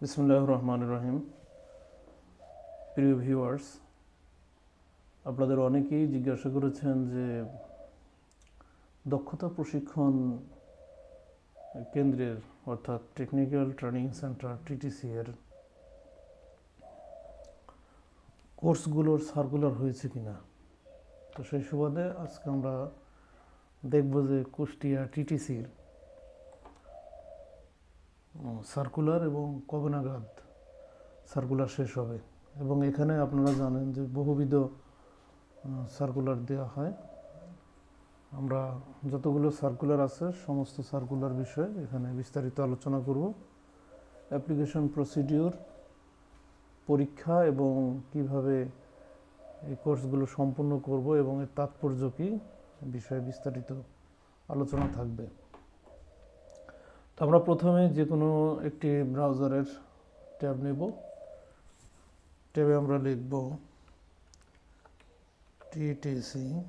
বিসমুল্লাহ রহমান রহিম। প্রিয় ভিউয়ার্স আপনাদের অনেকেই জিজ্ঞাসা করেছেন যে দক্ষতা প্রশিক্ষণ কেন্দ্রের, অর্থাৎ টেকনিক্যাল ট্রেনিং সেন্টার টিটিসি এর কোর্সগুলোর সার্কুলার হয়েছে কিনা? তো সেই সুবাদে আজকে আমরা দেখব যে কুষ্টিয়া টিটিসির সার্কুলার এবং কবে নাগাদ সার্কুলার শেষ হবে। এবং এখানে আপনারা জানেন যে বহুবিধ সার্কুলার দেওয়া হয়। আমরা যতগুলো সার্কুলার আছে, সমস্ত সার্কুলার বিষয়ে এখানে বিস্তারিত আলোচনা করব। অ্যাপ্লিকেশন প্রসিডিউর পরীক্ষা এবং কীভাবে এই কোর্সগুলো সম্পূর্ণ করব এবং এর তাৎপর্য কী বিষয়ে বিস্তারিত আলোচনা থাকবে। তো আমরা প্রথমে যে কোনো একটি ব্রাউজারের ট্যাব নেব। ট্যাবে আমরা লিখব টিটিসি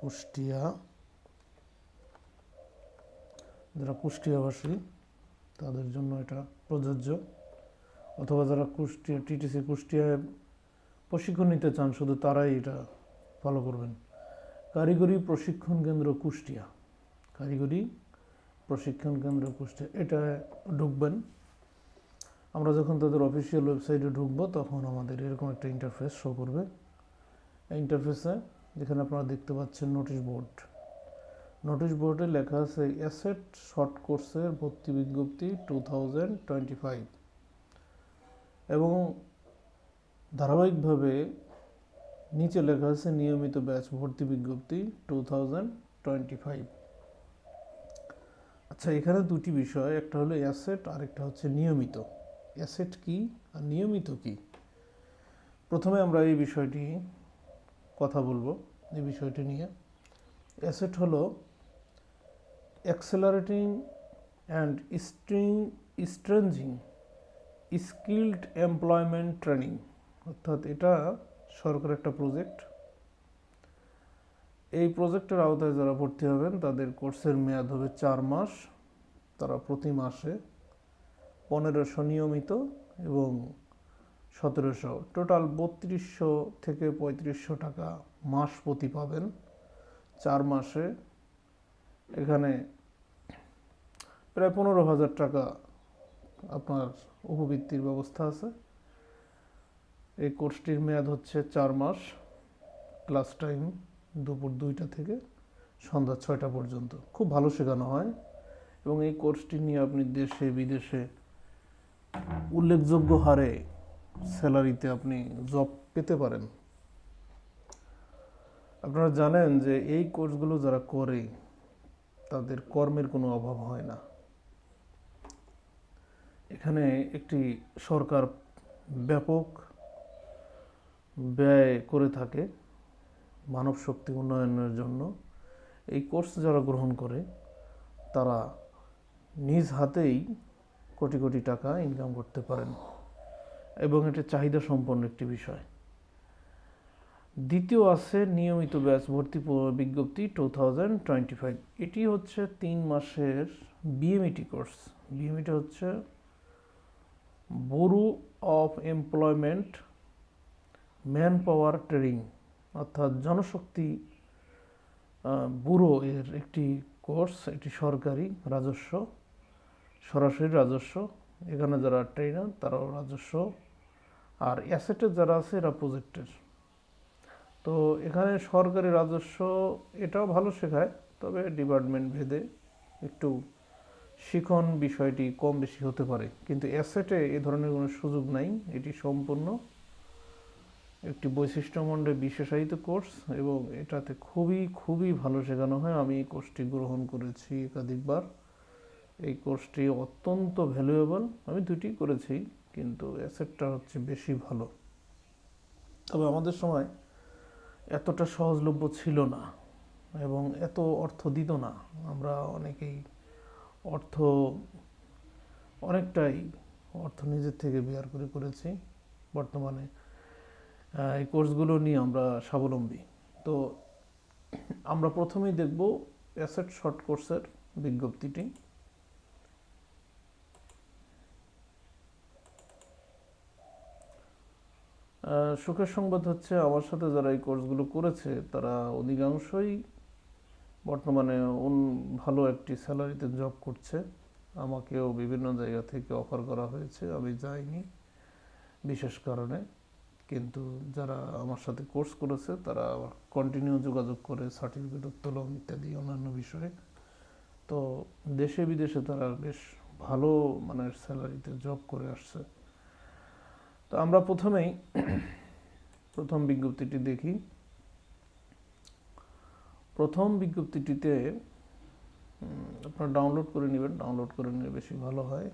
কুষ্টিয়া। যারা কুষ্টিয়াবাসী, তাদের জন্য এটা প্রযোজ্য। অথবা যারা কুষ্টিয়া, টিটিসি কুষ্টিয়ায় প্রশিক্ষণ নিতে চান, শুধু তারাই এটা ফলো করবেন। কারিগরি প্রশিক্ষণ কেন্দ্র কুষ্টিয়া। কারিগরি প্রশিক্ষণ কেন্দ্র কুষ্টিয়া এটা ঢুকবেন। আমরা যখন তাদের অফিসিয়াল ওয়েবসাইটে ঢুকবো, তখন আমাদের এরকম একটা ইন্টারফেস শো করবে। ইন্টারফেসে যেখানে আপনারা দেখতে পাচ্ছেন নোটিশ বোর্ড নোটিশ বোর্ডে লেখা আছে অ্যাসেট শর্ট কোর্সের ভর্তি বিজ্ঞপ্তি টু থাউজেন্ড টোয়েন্টি ফাইভ এবং ধারাবাহিকভাবে নিচে লেখা আছে, নিয়মিত ব্যাচ ভর্তি বিজ্ঞপ্তি টু থাউজেন্ড টোয়েন্টি ফাইভ আচ্ছা এখানে দুটি বিষয়, একটা হলো অ্যাসেট আর একটা হচ্ছে নিয়মিত। অ্যাসেট কি আর নিয়মিত কি? প্রথমে আমরা এই বিষয়টি কথা বলব, এই বিষয়টি নিয়ে। অ্যাসেট হলো accelerating and string strengthening skilled employment training অর্থাৎ এটা সরকার একটা প্রজেক্ট এই প্রজেক্টের আওতায় যারা ভর্তি হবেন, তাদের কোর্সের মেয়াদ হবে চার মাস। তারা প্রতি মাসে পনেরোশো নিয়মিত এবং সতেরোশো, টোটাল বত্রিশশো থেকে পঁয়ত্রিশশো টাকা মাস প্রতি পাবেন। চার মাসে এখানে প্রায় পনেরো হাজার টাকা আপনার উপবৃত্তির ব্যবস্থা আছে। এই কোর্সটির মেয়াদ হচ্ছে চার মাস, ক্লাস টাইম। দুপুর দুইটা থেকে সন্ধ্যা ছয়টা পর্যন্ত। খুব ভালো শেখানো হয় এবং এই কোর্সটি নিয়ে আপনি দেশে, বিদেশে উল্লেখযোগ্য হারে স্যালারিতে আপনি জব পেতে পারেন। আপনারা জানেন যে এই কোর্সগুলো যারা করে, তাদের কর্মের কোনো অভাব হয় না। এখানে একটি সরকার ব্যাপক ব্যয় করে থাকে। মানব শক্তি উন্নয়নের জন্য এই কোর্স যারা গ্রহণ করে, তারা নিজ হাতেই কোটি কোটি টাকা ইনকাম করতে পারেন। এবং এটা চাহিদা সম্পন্ন একটি বিষয়। দ্বিতীয় আছে নিয়মিত ব্যাচ ভর্তি বিজ্ঞপ্তি টু থাউজেন্ড টোয়েন্টি ফাইভ এটি হচ্ছে তিন মাসের বিএমইটি কোর্স। বিএমইটি হচ্ছে bureau of employment man power training অর্থাৎ জনশক্তি ব্যুরো এর একটি কোর্স এটি সরকারি রাজস্ব, সরাসরি রাজস্ব। এখানে যারা ট্রেনার তারাও রাজস্ব। আর অ্যাসেটের যারা আছে এরা প্রজেক্টের তো এখানে সরকারি রাজস্ব এটাও ভালো শেখায়, তবে ডিপার্টমেন্ট ভেদে একটু শিখন বিষয়টি কম বেশি হতে পারে। কিন্তু অ্যাসেটে এ ধরনের কোনো সুযোগ নাই, এটি সম্পূর্ণ একটি বৈশিষ্ট্যমণ্ডে বিশেষায়িত কোর্স এবং এটাতে খুবই খুবই ভালো শেখানো হয়। আমি এই কোর্সটি গ্রহণ করেছি একাধিকবার। এই কোর্সটি অত্যন্ত ভ্যালুয়েবল আমি দুটি করেছি, কিন্তু অ্যাসেটটা হচ্ছে বেশি ভালো। তবে আমাদের সময় এতটা সহজলভ্য ছিল না এবং এত অর্থ দিত না। আমরা অনেকেই অর্থ, অনেকটাই অর্থ নিজের থেকে বেয়ার করে করেছি। বর্তমানে এই কোর্সগুলো নিয়ে আমরা স্বাবলম্বী। তো আমরা প্রথমেই দেখব অ্যাসেট শর্ট কোর্সের বিজ্ঞপ্তিটি। সুখের সংবাদ হচ্ছে, আমার সাথে যারা এই কোর্সগুলো করেছে, তারা অধিকাংশই বর্তমানে ভালো একটি স্যালারিতে জব করছে। আমাকেও বিভিন্ন জায়গা থেকে অফার করা হয়েছে, আমি যাইনি, বিশেষ কারণে। কিন্তু যারা আমার সাথে কোর্স করেছে, তারা কন্টিনিউ যোগাযোগ করে সার্টিফিকেট উত্তোলন ইত্যাদি অন্যান্য বিষয়ে। তো দেশে বিদেশে তারা বেশ ভালো মানে স্যালারিতে জব করে আসছে। তো আমরা প্রথমেই প্রথম বিজ্ঞপ্তিটি দেখি। প্রথম বিজ্ঞপ্তিটিতে আপনারা ডাউনলোড করে নেবেন ডাউনলোড করে নিলে বেশি ভালো হয়।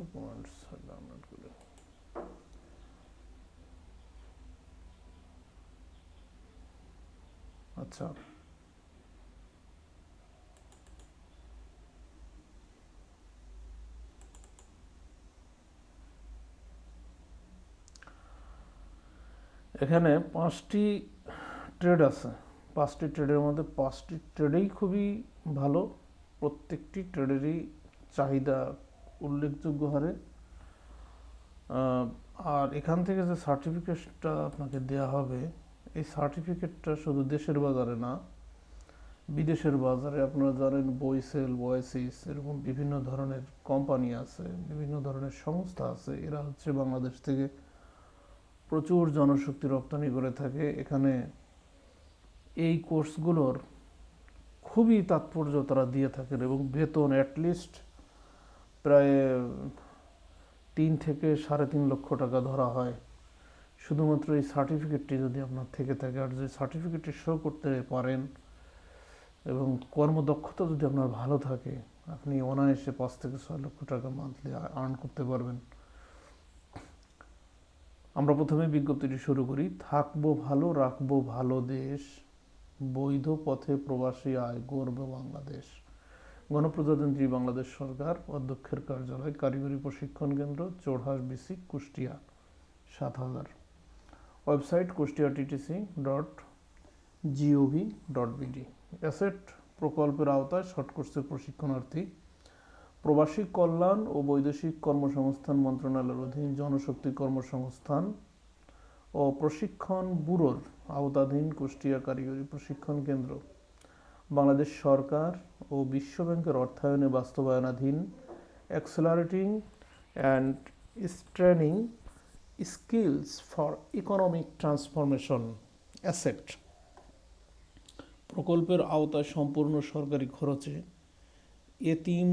ডকুমেন্টস ডাউনলোড করে আচ্ছা। এখানে পাঁচটি ট্রেড আছে। পাঁচটি ট্রেডের মধ্যে পাঁচটি ট্রেডেই খুবই ভালো। প্রত্যেকটি ট্রেডেরই চাহিদা উল্লেখযোগ্য হারে। আর এখান থেকে যে সার্টিফিকেটটা আপনাকে দেয়া হবে, এই সার্টিফিকেটটা শুধু দেশের বাজারে না, বিদেশের বাজারে আপনারা জানেন বইসেল বয়েসিস এরকম বিভিন্ন ধরনের কোম্পানি আছে, বিভিন্ন ধরনের সংস্থা আছে, এরা হচ্ছে বাংলাদেশ থেকে প্রচুর জনশক্তি রপ্তানি করে থাকে। এখানে এই কোর্সগুলোর খুবই তাৎপর্য তারা দিয়ে থাকেন এবং বেতন অ্যাটলিস্ট প্রায় তিন থেকে সাড়ে তিন লক্ষ টাকা ধরা হয়। শুধুমাত্র এই সার্টিফিকেটটি যদি আপনার থেকে থাকে, আর যে সার্টিফিকেটটি শো করতে পারেন এবং কর্মদক্ষতা যদি আপনার ভালো থাকে, আপনি অনায়াসে পাঁচ থেকে ছয় লক্ষ টাকা মান্থলি আর্ন করতে পারবেন। আমরা প্রথমে বিজ্ঞপ্তিটি শুরু করি, থাকব ভালো, রাখব ভালো দেশ, বৈধ পথে প্রবাসী আয় গর্ব বাংলাদেশ। গণপ্রজাতন্ত্রী বাংলাদেশ সরকার, অধ্যক্ষের কার্যালয়, কারিগরি প্রশিক্ষণ কেন্দ্র চোরহাস বিসি, কুষ্টিয়া, সাত হাজার। Website Kushtia TTC dot GOV dot BD. ASSET প্রকল্পের আওতায় শর্ট কোর্সের প্রশিক্ষণার্থী, প্রবাসী কল্যাণ ও বৈদেশিক কর্মসংস্থান মন্ত্রণালয়ের অধীন জনশক্তি কর্মসংস্থান ও প্রশিক্ষণ ব্যুরোর আওতাধীন কুষ্টিয়া কারিগরি প্রশিক্ষণ কেন্দ্র। বাংলাদেশ সরকার ও বিশ্ব ব্যাংকের অর্থায়নে বাস্তবায়নাধীন accelerating and strengthening skills for economic transformation ASSET প্রকল্পের আওতায় সম্পূর্ণ সরকারি খরচে এতিম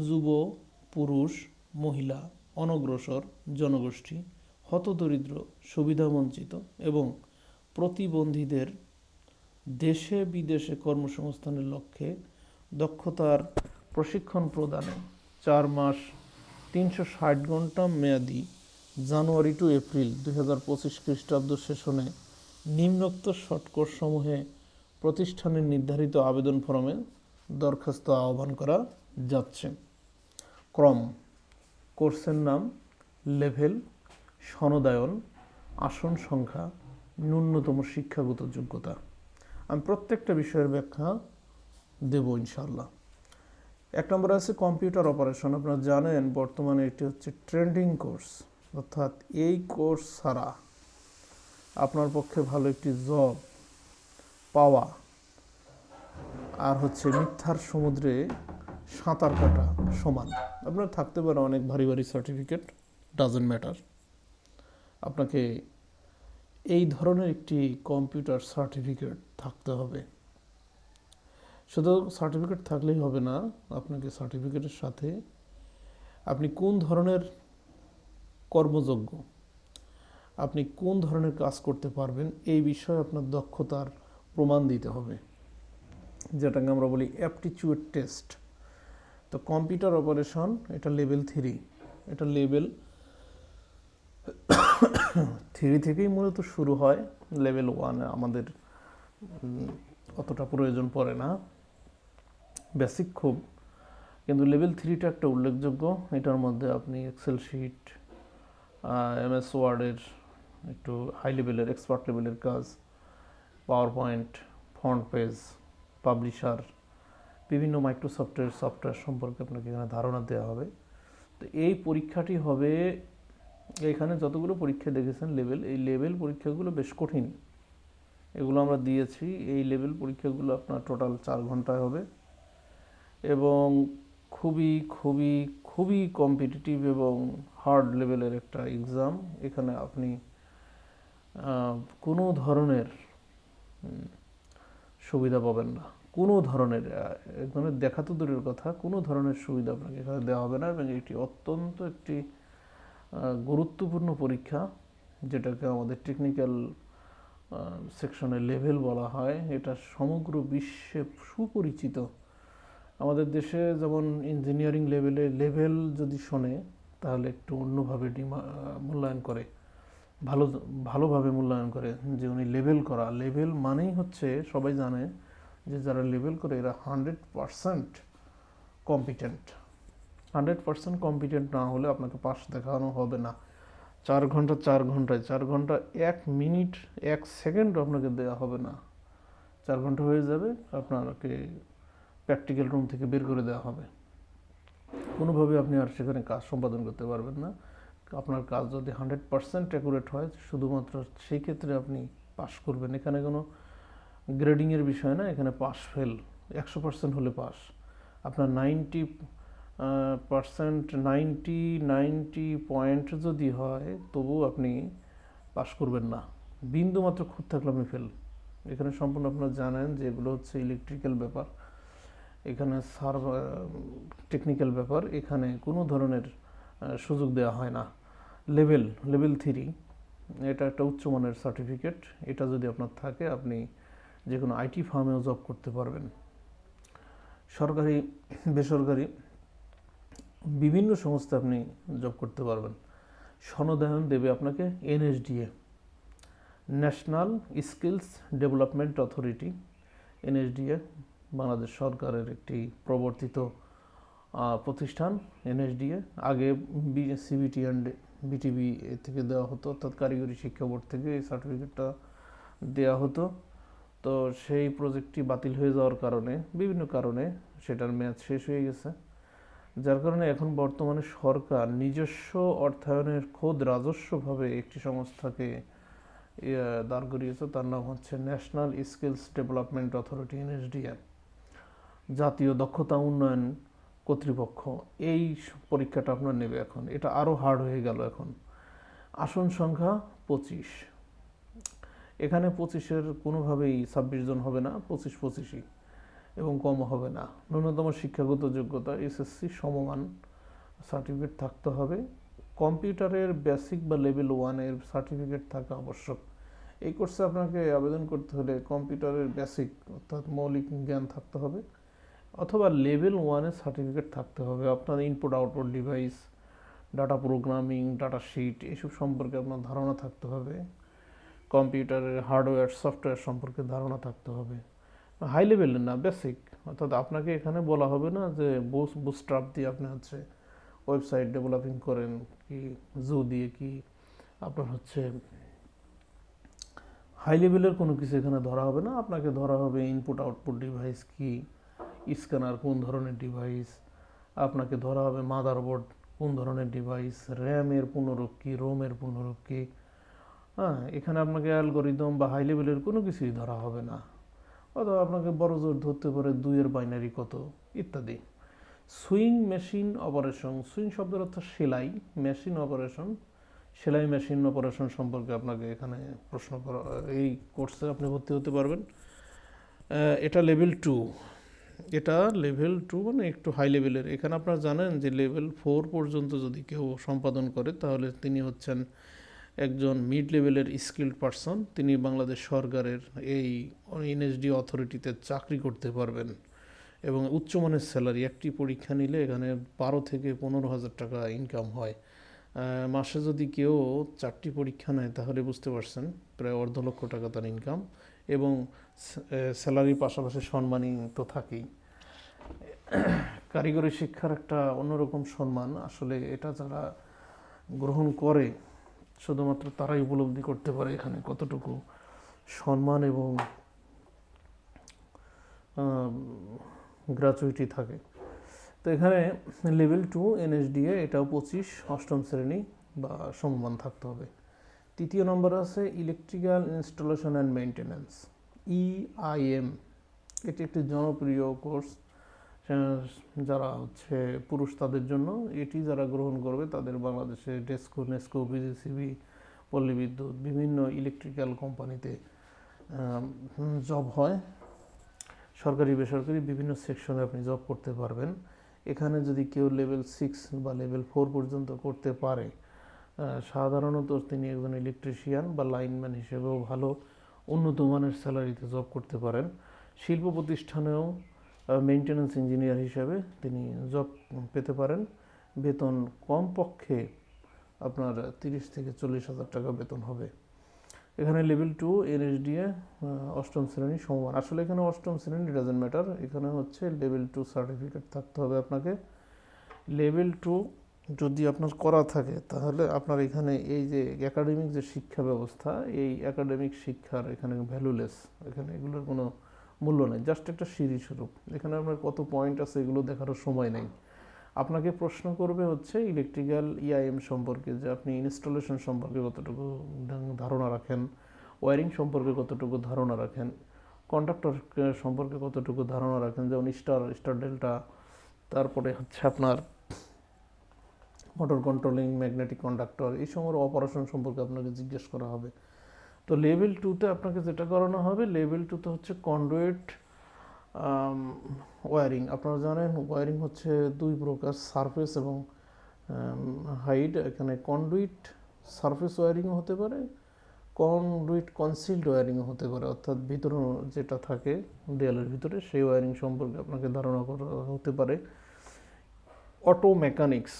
যুব, পুরুষ, মহিলা, অনগ্রসর, জনগোষ্ঠী, হতদরিদ্র, সুবিধাবঞ্চিত এবং প্রতিবন্ধীদের দেশে বিদেশে কর্মসংস্থানের লক্ষ্যে দক্ষতার প্রশিক্ষণ প্রদানে চার মাস তিনশো ষাট ঘণ্টা মেয়াদি জানুয়ারি টু এপ্রিল দুই হাজার পঁচিশ খ্রিস্টাব্দ সেশনে নিম্নোক্ত শর্ট কোর্সসমূহে প্রতিষ্ঠানের নির্ধারিত আবেদন ফরমে দরখাস্ত আহ্বান করা যাচ্ছে। ক্রম, কোর্সের নাম, লেভেল, সনদায়ন, আসন সংখ্যা, ন্যূনতম শিক্ষাগত যোগ্যতা। আমি প্রত্যেকটা বিষয়ের ব্যাখ্যা দেব ইনশাল্লাহ এক নম্বর আছে কম্পিউটার অপারেশন। আপনারা জানেন বর্তমানে এটি হচ্ছে ট্রেন্ডিং কোর্স, অর্থাৎ এই কোর্স ছাড়া আপনার পক্ষে ভালো একটি জব পাওয়া আর হচ্ছে মিথ্যার সমুদ্রে সাঁতার কাটা সমান। আপনার থাকতে পারে অনেক ভারী ভারী সার্টিফিকেট ডাজেন্ট ম্যাটার আপনাকে এই ধরনের একটি কম্পিউটার সার্টিফিকেট থাকতে হবে। শুধু সার্টিফিকেট থাকলেই হবে না, আপনাকে সার্টিফিকেটের সাথে আপনি কোন ধরনের কর্মযোগ্য আপনি কোন ধরনের কাজ করতে পারবেন, এই বিষয়ে আপনার দক্ষতার প্রমাণ দিতে হবে। যেটাকে আমরা বলি অ্যাপটিচিউড টেস্ট তো কম্পিউটার অপারেশন এটা লেভেল থ্রি এটা লেভেল থ্রি থেকেই মূলত শুরু হয় লেভেল ওয়ানে, আমাদের অতটা প্রয়োজন পড়ে না। বেসিক খুব। কিন্তু লেভেল থ্রিটা একটা উল্লেখযোগ্য। এটার মধ্যে আপনি এক্সেল শিট এমএস ওয়ার্ডের একটু হাই লেভেলের এক্সপার্ট লেভেলের কাজ power point front page publisher বিভিন্ন মাইক্রোসফটের সফটওয়্যার সম্পর্কে আপনাকে এখানে ধারণা দেওয়া হবে। তো এই পরীক্ষাটি হবে এখানে যতগুলো পরীক্ষা দেখেছেন লেভেল এই লেভেল পরীক্ষাগুলো বেশ কঠিন। এগুলো আমরা দিয়েছি, এই লেভেল পরীক্ষাগুলো আপনার টোটাল চার ঘন্টায় হবে। এবং খুবই খুবই খুবই কম্পিটিটিভ এবং হার্ড লেভেলের একটা এক্সাম এখানে আপনি কোনো ধরনের সুবিধা পাবেন না। কোনো ধরনের এখানে দেখা তো দূরের কথা, কোনো ধরনের সুবিধা আপনাকে এখানে দেওয়া হবে না এবং এটি অত্যন্ত একটি গুরুত্বপূর্ণ পরীক্ষা, যেটাকে আমাদের টেকনিক্যাল সেকশনে লেভেল বলা হয়। এটা সমগ্র বিশ্বে সুপরিচিত। আমাদের দেশে যেমন ইঞ্জিনিয়ারিং লেভেলে লেভেল যদি শোনে, তাহলে একটু অন্যভাবে ডিমা মূল্যায়ন করে। ভালো, ভালোভাবে মূল্যায়ন করে যে উনি লেভেল করা। লেভেল মানেই হচ্ছে, সবাই জানে যে যারা লেভেল করে, এরা hundred percent competent hundred percent competent না হলে আপনাকে পাস দেখানো হবে না। চার ঘণ্টা, চার ঘন্টায়, চার ঘণ্টা এক মিনিট, এক সেকেন্ড আপনাকে দেওয়া হবে না। চার ঘণ্টা হয়ে যাবে, আপনাকে প্র্যাকটিক্যাল রুম থেকে বের করে দেওয়া হবে। কোনোভাবে আপনি আর সেখানে কাজ সম্পাদন করতে পারবেন না। আপনার কাজ যদি হান্ড্রেড পার্সেন্ট অ্যাকুরেট হয়, শুধুমাত্র সেই ক্ষেত্রে আপনি পাস করবেন। এখানে কোনো গ্রেডিংয়ের বিষয় না, এখানে পাস ফেল একশো পার্সেন্ট হলে পাস আপনার ninety percent ninety ninety point যদি হয় তবু আপনি পাস করবেন না। বিন্দু মাত্র খুঁত থাকলে আপনি ফেল এখানে সম্পূর্ণ আপনারা জানেন যে এগুলো হচ্ছে ইলেকট্রিক্যাল ব্যাপার, এখানে সার্ভ টেকনিক্যাল ব্যাপার, এখানে কোনো ধরনের সুযোগ দেওয়া হয় না। লেভেল লেভেল থ্রি এটা একটা উচ্চমানের সার্টিফিকেট এটা যদি আপনার থাকে, আপনি যে কোনো আইটি ফার্মেও জব করতে পারবেন। সরকারি, বেসরকারি বিভিন্ন সংস্থা আপনি জব করতে পারবেন। সনদায়ন দেবে আপনাকে NSDA national skills development authority NSDA Bangladesh সরকারের একটি প্রবর্তিত প্রতিষ্ঠান এনএসডিএ আগে সিবিটি অ্যান্ড বিটিবি থেকে দেওয়া হতো, অর্থাৎ কারিগরি শিক্ষা বোর্ড থেকে এই সার্টিফিকেটটা দেওয়া হতো। তো সেই প্রজেক্টটি বাতিল হয়ে যাওয়ার কারণে, বিভিন্ন কারণে সেটার মেয়াদ শেষ হয়ে গেছে। যার কারণে এখন বর্তমানে সরকার নিজস্ব অর্থায়নের খোদ রাজস্বভাবে একটি সংস্থাকে দাঁড় করিয়েছে। তার নাম হচ্ছে national skills development authority NSDA জাতীয় দক্ষতা উন্নয়ন কর্তৃপক্ষ। এই পরীক্ষাটা আপনার নেবে এখন। এটা আরও হার্ড হয়ে গেল এখন। আসন সংখ্যা পঁচিশ। এখানে পঁচিশের কোনোভাবেই ছাব্বিশ জন হবে না, পঁচিশ পঁচিশই। এবং কম হবে না। ন্যূনতম শিক্ষাগত যোগ্যতা, এসএসসি সমমান সার্টিফিকেট থাকতে হবে। কম্পিউটারের বেসিক বা লেভেল ওয়ানের সার্টিফিকেট থাকা আবশ্যক। এই কোর্সে আপনাকে আবেদন করতে হলে কম্পিউটারের বেসিক অর্থাৎ মৌলিক জ্ঞান থাকতে হবে, অথবা লেভেল ওয়ানের সার্টিফিকেট থাকতে হবে। আপনার input output device data programming data sheet এসব সম্পর্কে আপনার ধারণা থাকতে হবে। কম্পিউটারের হার্ডওয়্যার সফটওয়্যার সম্পর্কে ধারণা থাকতে হবে। হাই লেভেলের না বেসিক অর্থাৎ আপনাকে এখানে বলা হবে না যে বুস বুস্ট্রাপ দিয়ে আপনি হচ্ছে ওয়েবসাইট ডেভেলপিং করেন, কি জু দিয়ে কি আপনার হচ্ছে হাই লেভেলের কোনো কিছু এখানে ধরা হবে না। আপনাকে ধরা হবে ইনপুট আউটপুট ডিভাইস কি স্ক্যানার কোন ধরনের ডিভাইস আপনাকে ধরা হবে মাদারবোর্ড কোন ধরনের ডিভাইস র্যামের পুনরূপ কি রোমের পুনরূপ কি। হ্যাঁ এখানে আপনাকে অ্যালগোরিদম বা হাই লেভেলের কোনো কিছুই ধরা হবে না। অথবা আপনাকে বড় জোর ধরতে পারে দুইয়ের বাইনারি কত, ইত্যাদি। সুইং মেশিন অপারেশন সুইং শব্দের অর্থ সেলাই মেশিন অপারেশন সেলাই মেশিন অপারেশন সম্পর্কে আপনাকে এখানে প্রশ্ন করা, এই কোর্সে আপনি ভর্তি হতে পারবেন। এটা লেভেল টু এটা লেভেল টু মানে একটু হাই লেভেলের এখানে আপনারা জানেন যে লেভেল ফোর পর্যন্ত যদি কেউ সম্পাদন করে, তাহলে তিনি হচ্ছেন একজন মিড লেভেলের স্কিল্ড পারসন তিনি বাংলাদেশ সরকারের এই এনএসডি অথরিটিতে চাকরি করতে পারবেন এবং উচ্চমানের স্যালারি একটি পরীক্ষা নিলে এখানে বারো থেকে পনেরো হাজার টাকা ইনকাম হয়। মাসে যদি কেউ চারটি পরীক্ষা নেয়, তাহলে বুঝতে পারছেন প্রায় অর্ধ লক্ষ টাকা তার ইনকাম এবং স্যালারির পাশাপাশি সম্মানই তো থাকেই। কারিগরি শিক্ষার একটা অন্যরকম সম্মান। আসলে এটা যারা গ্রহণ করে শুধুমাত্র তারাই উপলব্ধি করতে পারে এখানে কতটুকু সম্মান এবং গ্র্যাচুইটি থাকে। তো এখানে লেভেল টু এনএসডিএ এটাও পঁচিশ, অষ্টম শ্রেণি বা সমমান থাকতে হবে। তৃতীয় নম্বর আছে electrical installation and maintenance EIM এটি একটি জনপ্রিয় কোর্স যারা হচ্ছে পুরুষ তাদের জন্য এটি যারা গ্রহণ করবে তাদের বাংলাদেশে ডেস্কো, নেস্কো, বিজিসিবি পল্লী বিদ্যুৎ বিভিন্ন ইলেকট্রিক্যাল কোম্পানিতে জব হয়। সরকারি, বেসরকারি বিভিন্ন সেকশনে আপনি জব করতে পারবেন। এখানে যদি কেউ লেভেল সিক্স বা লেভেল ফোর পর্যন্ত করতে পারে সাধারণত তিনি একজন ইলেকট্রিশিয়ান বা লাইনম্যান হিসেবেও ভালো, উন্নত মানের স্যালারিতে জব করতে পারেন। শিল্প প্রতিষ্ঠানেও মেনটেন্যান্স ইঞ্জিনিয়ার হিসেবে তিনি জব পেতে পারেন। বেতন কমপক্ষে আপনার তিরিশ থেকে চল্লিশ হাজার টাকা বেতন হবে। এখানে লেভেল টু এনএসডিএ অষ্টম শ্রেণি সমান আসলে এখানে অষ্টম শ্রেণি ডাজেন্ট ম্যাটার এখানে হচ্ছে লেভেল টু সার্টিফিকেট থাকতে হবে আপনাকে। লেভেল টু যদি আপনার করা থাকে, তাহলে আপনার এখানে এই যে একাডেমিক যে শিক্ষা ব্যবস্থা, এই একাডেমিক শিক্ষার এখানে ভ্যালুলেস এখানে এগুলোর কোনো মূল্য নেই জাস্ট একটা সিঁড়ি স্বরূপ। এখানে আপনার কত পয়েন্ট আছে এগুলো দেখারও সময় নেই। আপনাকে প্রশ্ন করবে হচ্ছে ইলেকট্রিক্যাল ইআইএম সম্পর্কে যে আপনি ইনস্টলেশন সম্পর্কে কতটুকু ধারণা রাখেন ওয়ারিং সম্পর্কে কতটুকু ধারণা রাখেন কন্ডাক্টর সম্পর্কে কতটুকু ধারণা রাখেন, যেমন স্টার স্টার ডেল্টা তারপরে হচ্ছে আপনার মোটর কন্ট্রোলিং ম্যাগনেটিক কন্ডাক্টর এই সময় অপারেশন সম্পর্কে আপনাকে জিজ্ঞেস করা হবে। তো লেভেল টুতে আপনাকে যেটা করানো হবে লেভেল টুতে হচ্ছে কন্ডুইট ওয়ারিং আপনারা জানেন ওয়ারিং হচ্ছে দুই প্রকার সারফেস এবং হাইট এখানে কন্ডুইট সারফেস ওয়ারিংও হতে পারে কন্ডুইট কনসিল্ড ওয়ারিংও হতে পারে। অর্থাৎ ভিতরে যেটা থাকে দেয়ালের ভিতরে, সেই ওয়ারিং সম্পর্কে আপনাকে ধারণা করা হতে পারে। অটো মেকানিক্স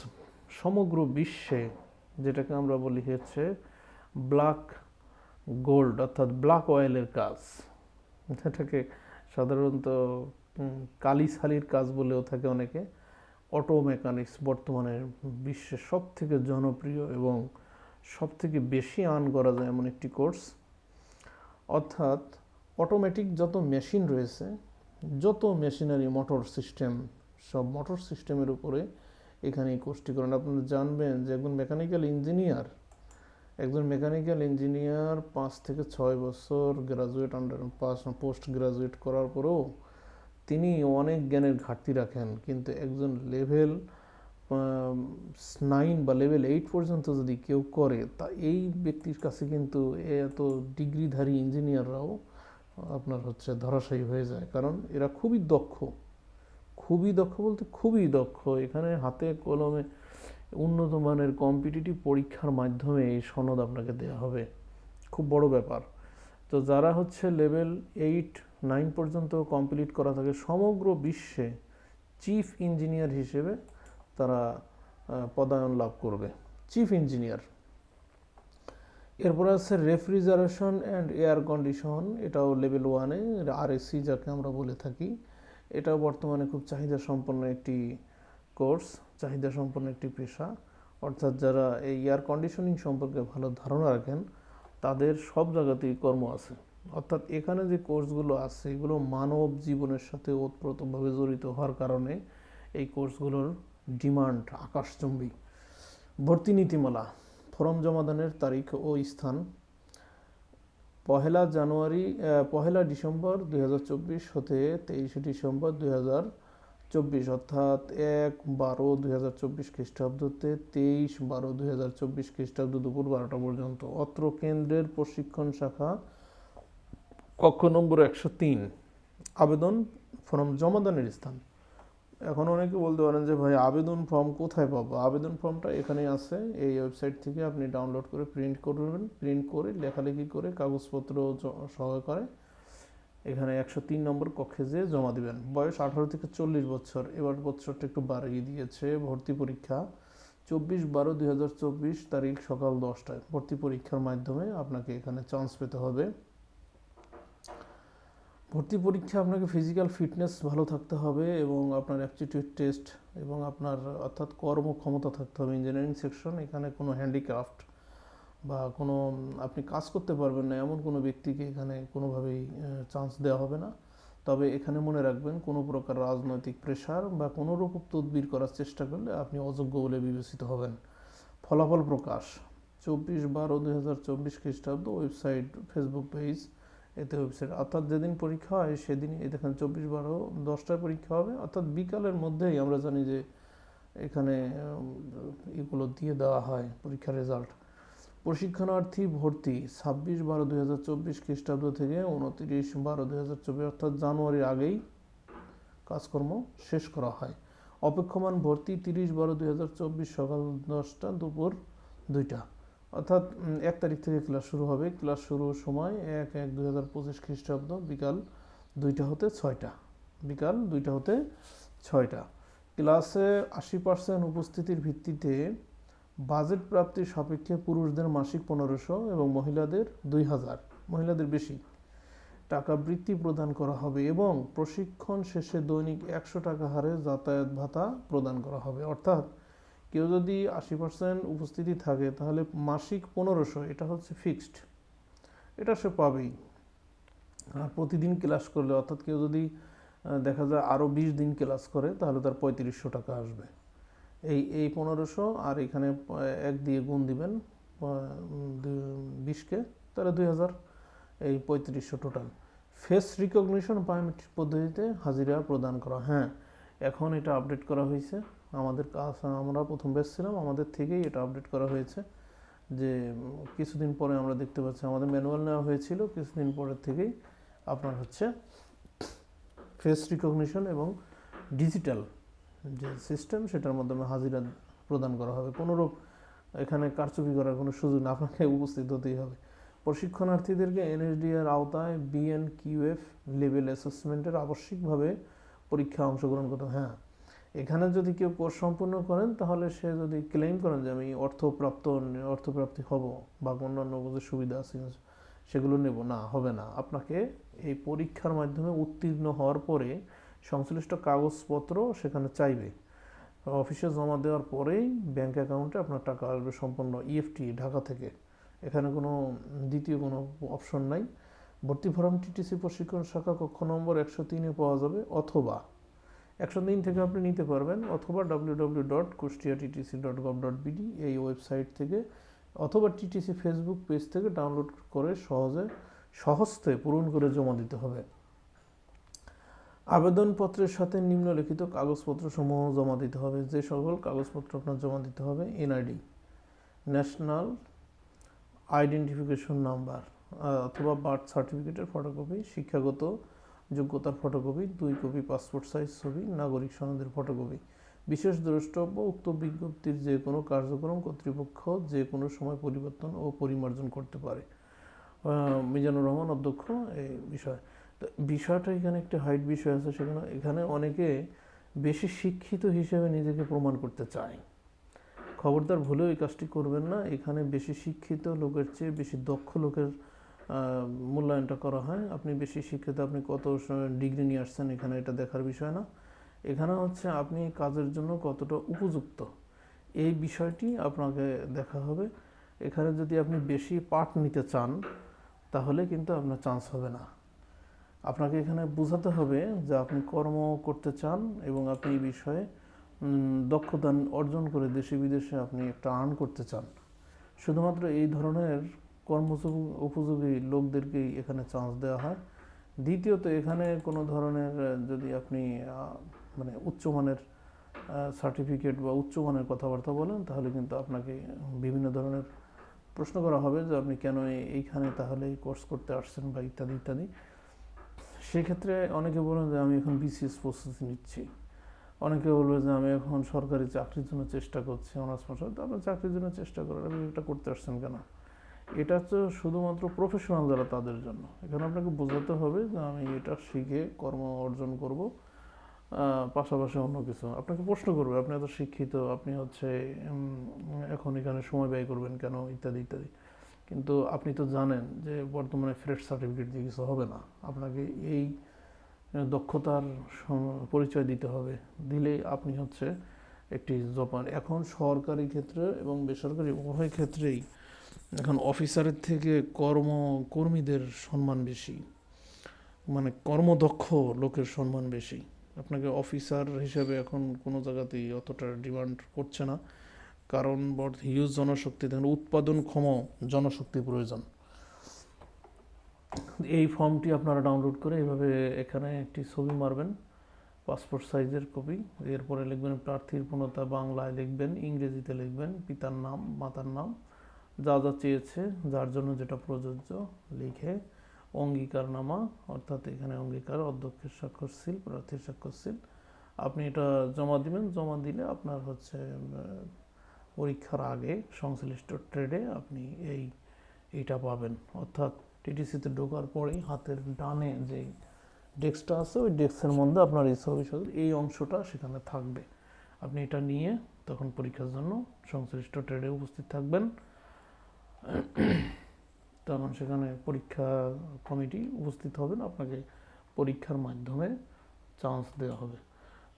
সমগ্র বিশ্বে যেটাকে আমরা বলি হচ্ছে ব্ল্যাক গোল্ড অর্থাৎ ব্ল্যাক অয়েলের কাজ। যেটাকে সাধারণত কালি সালির কাজ বলেও থাকে অনেকে। অটো মেকানিক্স বর্তমানে বিশ্বের সব থেকে জনপ্রিয় এবং সব থেকে বেশি আর্ন করা যায় এমন একটি কোর্স। অর্থাৎ অটোমেটিক যত মেশিন রয়েছে, যত মেশিনারি মোটর সিস্টেম, সব মোটর সিস্টেমের উপরে এখানে এই কোর্সটি করেন। আপনারা জানবেন যে একজন মেকানিক্যাল ইঞ্জিনিয়ার একজন মেকানিক্যাল ইঞ্জিনিয়ার পাঁচ থেকে ছয় বছর graduate under pass post graduate করার পরেও তিনি অনেক জ্ঞানের ঘাটতি রাখেন। কিন্তু একজন লেভেল নাইন বা লেভেল এইট পর্যন্ত যদি কেউ করে, তা এই ব্যক্তির কাছে কিন্তু এত ডিগ্রিধারী ইঞ্জিনিয়াররাও আপনার হচ্ছে ধরাশায়ী হয়ে যায়। কারণ এরা খুবই দক্ষ। খুবই দক্ষ বলতে খুবই দক্ষ। এখানে হাতে কলমে উন্নত মানের কম্পিটিটিভ পরীক্ষার মাধ্যমে এই সনদ আপনাকে দেওয়া হবে। খুব বড় ব্যাপার। তো যারা হচ্ছে লেভেল এইট নাইন পর্যন্ত কমপ্লিট করা থাকে, সমগ্র বিশ্বে চিফ ইঞ্জিনিয়ার হিসেবে তারা পদায়ন লাভ করবে। চিফ ইঞ্জিনিয়ার এরপর আছে রেফ্রিজারেশন অ্যান্ড এয়ার কন্ডিশন এটাও লেভেল ওয়ানে আরএসসি যাকে আমরা বলে থাকি। এটাও বর্তমানে খুব চাহিদা সম্পন্ন একটি কোর্স চাহিদা সম্পন্ন একটি পেশা। অর্থাৎ যারা এই এয়ার কন্ডিশনিং সম্পর্কে ভালো ধারণা রাখেন, তাদের সব জায়গাতেই কর্ম আছে। অর্থাৎ এখানে যে কোর্সগুলো আছে, এগুলো মানব জীবনের সাথে ওতপ্রোতভাবে জড়িত হওয়ার কারণে এই কোর্সগুলোর ডিমান্ড আকাশচম্বী। ভর্তি নীতিমালা, ফর্ম জমাদানের তারিখ ও স্থান। পহেলা জানুয়ারি পহেলা ডিসেম্বর দুই হাজার চব্বিশ হতে তেইশে ডিসেম্বর দুই হাজার চব্বিশ অর্থাৎ এক বারো দুই হাজার চব্বিশ খ্রিস্টাব্দতে তেইশ বারো দুই হাজার চব্বিশ খ্রিস্টাব্দ দুপুর বারোটা পর্যন্ত। অত্র কেন্দ্রের প্রশিক্ষণ শাখা কক্ষ নম্বর একশো তিন। আবেদন ফর্ম জমাদানের স্থান। এখন অনেকে বলতে পারেন যে, ভাই, আবেদন ফর্ম কোথায় পাবো? আবেদন ফর্মটা এখানেই আছে। এই ওয়েবসাইট থেকে আপনি ডাউনলোড করে প্রিন্ট করবেন। প্রিন্ট করে লেখালেখি করে কাগজপত্র জ- সহ করে এখানে একশো তিন নম্বর কক্ষে যেয়ে জমা দিবেন। বয়স আঠারো থেকে চল্লিশ বছর। এবার বছরটা একটু বাড়িয়ে দিয়েছে। ভর্তি পরীক্ষা চব্বিশ বারো দুই হাজার চব্বিশ তারিখ সকাল দশটায়। ভর্তি পরীক্ষার মাধ্যমে আপনাকে এখানে চান্স পেতে হবে। ভর্তি পরীক্ষা আপনাকে ফিজিক্যাল ফিটনেস ভালো থাকতে হবে এবং আপনার অ্যাপটিটিউড টেস্ট এবং আপনার অর্থাৎ কর্মক্ষমতা থাকতে হবে। ইঞ্জিনিয়ারিং সেকশন এখানে কোনো হ্যান্ডিক্রাফট বা কোনো, আপনি কাজ করতে পারবেন না, এমন কোনো ব্যক্তিকে এখানে কোনোভাবেই চান্স দেওয়া হবে না। তবে এখানে মনে রাখবেন, কোনো প্রকার রাজনৈতিক প্রেশার বা কোনো রূপ তদবির করার চেষ্টা করলে আপনি অযোগ্য বলে বিবেচিত হবেন। ফলাফল প্রকাশ। চব্বিশ বারো দুই হাজার চব্বিশ খ্রিস্টাব্দ ওয়েবসাইট ফেসবুক পেজ এতে ওয়েবসাইট অর্থাৎ যেদিন পরীক্ষা হয়, সেদিনই দেখেন চব্বিশ বারো দশটায় পরীক্ষা হবে। অর্থাৎ বিকালের মধ্যেই আমরা জানি যে এখানে এগুলো দিয়ে দেওয়া হয় পরীক্ষার রেজাল্ট প্রশিক্ষণার্থী ভর্তি ছাব্বিশ বারো দুই হাজার চব্বিশ খ্রিস্টাব্দ থেকে উনত্রিশ বারো দুই হাজার চব্বিশ, অর্থাৎ জানুয়ারির আগেই কাজকর্ম শেষ করা হয়। অপেক্ষমান ভর্তি তিরিশ বারো দুই হাজার চব্বিশ সকাল দশটা দুপুর দুইটা। অর্থাৎ এক তারিখ থেকে ক্লাস শুরু হবে। ক্লাস শুরুর সময় এক এক দুই হাজার পঁচিশ খ্রিস্টাব্দ, বিকাল দুইটা হতে ছয়টা। বিকাল দুইটা হতে ছয়টা। ক্লাসে আশি পার্সেন্ট উপস্থিতির ভিত্তিতে বাজেট প্রাপ্তির সাপেক্ষে পুরুষদের মাসিক পনেরোশো এবং মহিলাদের দুই হাজার। মহিলাদের বেশি। টাকা বৃত্তি প্রদান করা হবে এবং প্রশিক্ষণ শেষে দৈনিক একশো টাকা হারে যাতায়াত ভাতা প্রদান করা হবে। অর্থাৎ কেউ যদি আশি পার্সেন্ট উপস্থিতি থাকে, তাহলে মাসিক পনেরোশো, এটা হচ্ছে ফিক্সড এটা সে পাবেই। আর প্রতিদিন ক্লাস করলে, অর্থাৎ কেউ যদি দেখা যায় আরও বিশ দিন ক্লাস করে, তাহলে তার পঁয়ত্রিশশো টাকা আসবে। এই এই পনেরোশো আর এখানে এক দিয়ে গুণ দিবেন বিশকে, তাহলে দুই হাজার, এই পঁয়ত্রিশশো টোটাল ফেস রিকগনিশন বায়োমেট্রিক পদ্ধতিতে হাজিরা প্রদান করা। হ্যাঁ এখন এটা আপডেট করা হয়েছে। আমাদের কাজ, আমরা প্রথম ব্যাচ ছিলাম, আমাদের থেকেই এটা আপডেট করা হয়েছে। যে, কিছুদিন পরে আমরা দেখতে পাচ্ছি, আমাদের ম্যানুয়াল নেওয়া হয়েছিল, কিছুদিন পরের থেকেই আপনার হচ্ছে ফেস রিকগনিশন এবং ডিজিটাল যে সিস্টেম সেটার মাধ্যমে হাজিরা প্রদান করা হবে। কোনোরূপ এখানে কারচুপি করার কোনো সুযোগ না, আপনাকে উপস্থিত হতেই হবে। প্রশিক্ষণার্থীদেরকে এনএসডিআর আওতায় বিএন কিউএফ লেভেল অ্যাসেসমেন্টের আবশ্যিকভাবে পরীক্ষা অংশগ্রহণ করতে। হ্যাঁ এখানে যদি কেউ কোর্স সম্পূর্ণ করেন, তাহলে সে যদি ক্লেম করেন যে আমি অর্থপ্রাপ্ত, অর্থপ্রাপ্তি হব বা অন্যান্য সুবিধা আছে, সেগুলো নেব, না, হবে না। আপনাকে এই পরীক্ষার মাধ্যমে উত্তীর্ণ হওয়ার পরে সংশ্লিষ্ট কাগজপত্র সেখানে চাইবে। অফিসে জমা দেওয়ার পরেই ব্যাংক অ্যাকাউন্টে আপনার টাকা আসবে সম্পূর্ণ ইএফটি ঢাকা থেকে। এখানে কোনো দ্বিতীয় কোনো অপশন নাই। ভর্তি ফর্ম টিটিসি প্রশিক্ষণ শাখা কক্ষ নম্বর একশো তিনে পাওয়া যাবে অথবা একশো তিন থেকে আপনি নিতে পারবেন অথবা W W dot Kushtia TTC dot gov dot BD এই ওয়েবসাইট থেকে অথবা টিটিসি ফেসবুক পেজ থেকে ডাউনলোড করে সহজে, সহজতে পূরণ করে জমা দিতে হবে। আবেদনপত্রের সাথে নিম্নলিখিত কাগজপত্র সমূহ জমা দিতে হবে। যে সকল কাগজপত্র আপনার জমা দিতে হবে এনআইডি ন্যাশনাল আইডেন্টিফিকেশন নাম্বার অথবা বার্থ সার্টিফিকেটের ফটোকপি শিক্ষাগত যোগ্যতার ফটোকপি দুই কপি পাসপোর্ট সাইজ ছবি, নাগরিক সনদের ফটোকপি বিশেষ দ্রষ্টব্য, উক্ত বিজ্ঞপ্তির যে কোনো কার্যক্রম কর্তৃপক্ষ যে কোনো সময় পরিবর্তন ও পরিমার্জন করতে পারে। মিজানুর রহমান অধ্যক্ষ, এই বিষয়। বিষয়টা এখানে একটা হাইট বিষয় আছে সেখানে এখানে অনেকে বেশি শিক্ষিত হিসেবে নিজেকে প্রমাণ করতে চায়। খবরদার ভুলেও এই কাজটি করবেন না। এখানে বেশি শিক্ষিত লোকের চেয়ে বেশি দক্ষ লোকের মূল্যায়নটা করা হয়। আপনি বেশি শিক্ষিত, আপনি কত ডিগ্রি নিয়ে আসছেন এখানে এটা দেখার বিষয় না। এখানে হচ্ছে আপনি কাজের জন্য কতটা উপযুক্ত, এই বিষয়টি আপনাকে দেখা হবে। এখানে যদি আপনি বেশি পাঠ নিতে চান, তাহলে কিন্তু আপনার চান্স হবে না। আপনাকে এখানে বোঝাতে হবে যে আপনি কর্ম করতে চান এবং আপনি এই বিষয়ে দক্ষতা অর্জন করে দেশে বিদেশে আপনি একটা আর্ন করতে চান। শুধুমাত্র এই ধরনের কর্মযোগী উপযোগী লোকদেরকেই এখানে চান্স দেওয়া হয়। দ্বিতীয়ত, এখানে কোনো ধরনের যদি আপনি মানে উচ্চমানের সার্টিফিকেট বা উচ্চমানের কথাবার্তা বলেন, তাহলে কিন্তু আপনাকে বিভিন্ন ধরনের প্রশ্ন করা হবে যে আপনি কেন এইখানে তাহলে কোর্স করতে আসছেন বা ইত্যাদি ইত্যাদি। সেক্ষেত্রে অনেকে বলেন যে আমি এখন বিসিএস প্রস্তুতি নিচ্ছি। অনেকে বলবে যে আমি এখন সরকারি চাকরির জন্য চেষ্টা করছি অনার্স মাস্টার তো আপনার চাকরির জন্য চেষ্টা করেন, আপনি এটা করতে আসছেন কেন? এটা তো শুধুমাত্র প্রফেশনাল যারা তাদের জন্য। এখানে আপনাকে বোঝাতে হবে যে আমি এটা শিখে কর্ম অর্জন করব পাশাপাশি অন্য কিছু। আপনাকে প্রশ্ন করবে, আপনি এত শিক্ষিত, আপনি হচ্ছে এখন এখানে সময় ব্যয় করবেন কেন? ইত্যাদি ইত্যাদি। কিন্তু আপনি তো জানেন যে বর্তমানে ফ্রেশ সার্টিফিকেট দিয়ে কিছু হবে না। আপনাকে এই দক্ষতার পরিচয় দিতে হবে। দিলেই আপনি হচ্ছে একটি জপান এখন সরকারি ক্ষেত্রে এবং বেসরকারি উভয় ক্ষেত্রেই এখন অফিসারের থেকে কর্ম কর্মীদের সম্মান বেশি। মানে কর্মদক্ষ লোকের সম্মান বেশি। আপনাকে অফিসার হিসেবে এখন কোনো জায়গাতেই অতটা ডিমান্ড করছে না। কারণ হিউজ জনশক্তি, দেখেন উৎপাদনক্ষম জনশক্তি প্রয়োজন। এই ফর্মটি আপনারা ডাউনলোড করে এভাবে এখানে একটি ছবি মারবেন, পাসপোর্ট সাইজের কপি, এরপরে লিখবেন প্রার্থীর পূর্ণতা বাংলায় লিখবেন, ইংরেজিতে লিখবেন, পিতার নাম, মাতার নাম, যা যা চেয়েছে, যার জন্য যেটা প্রযোজ্য, লিখে অঙ্গীকারনামা, অর্থাৎ এখানে অঙ্গীকার, অধ্যক্ষের স্বাক্ষর সিল প্রার্থীর স্বাক্ষর সিল আপনি এটা জমা দিবেন, জমা দিলে আপনার হচ্ছে পরীক্ষার আগে সংশ্লিষ্ট ট্রেডে আপনি এই, এইটা পাবেন। অর্থাৎ টিটিসিতে ঢোকার পরেই হাতের ডানে যে ডেস্কটা আছে, ওই ডেস্কের মধ্যে আপনার এই ছবি এই অংশটা সেখানে থাকবে। আপনি এটা নিয়ে তখন পরীক্ষার জন্য সংশ্লিষ্ট ট্রেডে উপস্থিত থাকবেন। তখন সেখানে পরীক্ষা কমিটি উপস্থিত হবেন, আপনাকে পরীক্ষার মাধ্যমে চান্স দেওয়া হবে।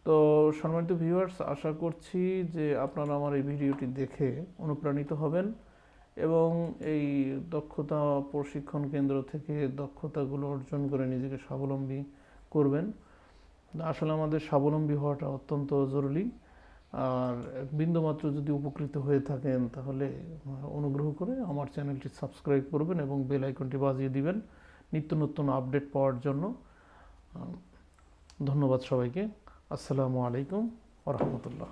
তো সম্মানিত ভিউয়ার্স আশা করছি যে আপনারা আমার এই ভিডিওটি দেখে অনুপ্রাণিত হবেন এবং এই দক্ষতা প্রশিক্ষণ কেন্দ্র থেকে দক্ষতাগুলো অর্জন করে নিজেকে স্বাবলম্বী করবেন। আসলে আমাদের স্বাবলম্বী হওয়াটা অত্যন্ত জরুরি। আর বিন্দুমাত্র যদি উপকৃত হয়ে থাকেন, তাহলে অনুগ্রহ করে আমার চ্যানেলটি সাবস্ক্রাইব করবেন এবং বেল আইকনটি বাজিয়ে দিবেন নিত্য নতুন আপডেট পাওয়ার জন্য। ধন্যবাদ সবাইকে। আসসালামু আলাইকুম রহমতুল্লাহ।